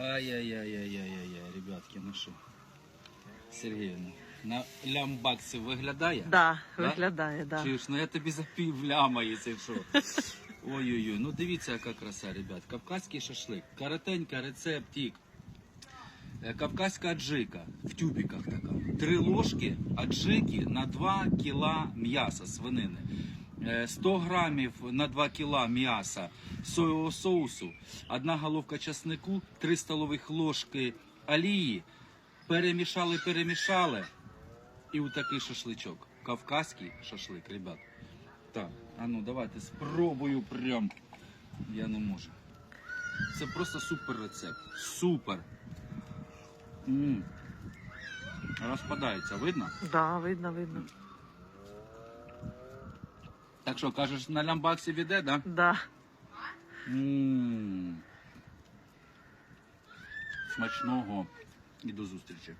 Ай-яй-яй-яй-яй-яй, ребятки, ну що? Сергіївна, на лямбаксі виглядає? Да, Да? виглядає, да. Чуєш, ну я тобі за пів ляма, якщо що. Ой-ой-ой, ну дивіться, яка краса, ребят. Кавказький шашлик. Коротенька рецептик. Е, Кавказька аджика в тюбиках така. Три ложки аджики на 2 кіла м'яса свинини. Е, 100 грамів на 2 кіла м'яса соєвого соусу, одна головка часнику, 3 столових ложки олії. Перемішали, перемішали. І отакий шашличок. Кавказький шашлик, ребят. Так, а ну давайте спробую прям. Я не можу. Це просто супер рецепт. Супер. м Розпадається, видно? Да, видно, видно. Так що кажеш, на лямбаксі віде, да? Да. м Смачного і до зустрічі.